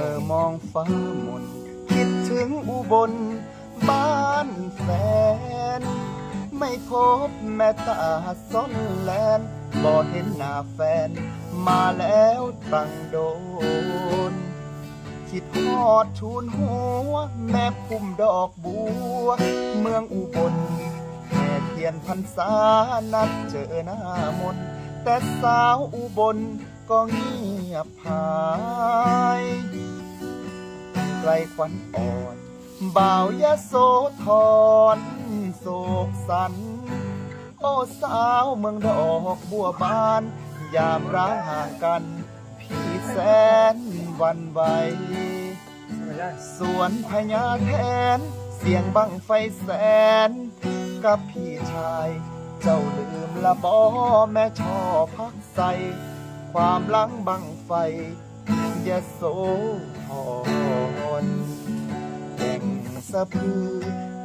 มื่อมองฟ้ามนคิดถึงอุบล บ้านแฟน ไม่พบแม่ตาส้นแลนบ่เห็นหน้าแฟน มาแล้วตั้งโดน คิดฮอดชูนหัว แม่พุ่มดอกบัว เมืองอุบลแม่เทียนพรรษานัดเจอหน้ามน แต่สาวอุบล ก็เงียบหายไกลควันอ่อนบ่าวยะโสธรโศกสัน โอ้สาวเมืองดอกบัวบาน ยามร้างห่างกัน พี่แสนวันไหวสวนพญาแทน เสียงบังไฟแสน กับพี่ชาย เจ้าลืมละบอแม่ชอบพักใส ความหลังบังไฟยะโสธรแก่งสะพือ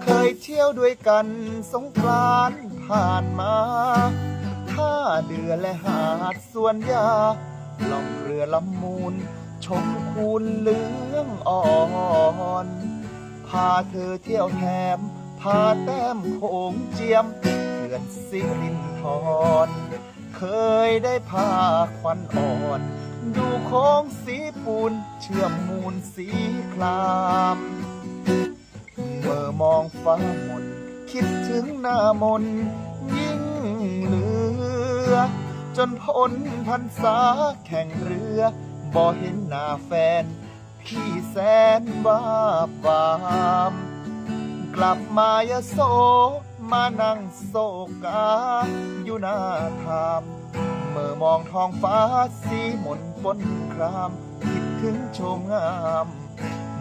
เคยเที่ยวด้วยกันสงกรานผ่านมาท่าเดือและหาดสวนยาล่องเรือลำมูล ชมคูนเหลืองอ่อนพาเธอเที่ยวแถมพาแต้มโขงเจียมเขื่อนสิรินทร ได้พาควันอ่อน ดูโค้งสีปูนเชื่อมมูลสีครามเมื่อมองฟ้ามนคิดถึงหน้ามน ยิ่งเหลือ จนพ้นพันษาแข่งเรือ บ่เห็นหน้าแฟน พี่แสนบ้าบามกลับมายโสมานั่งโศกาอยู่หน้าทาม เมื่อมองท้องฟ้าสีหม่นปนคราม คิดถึงชมงาม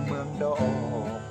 เมืองดอก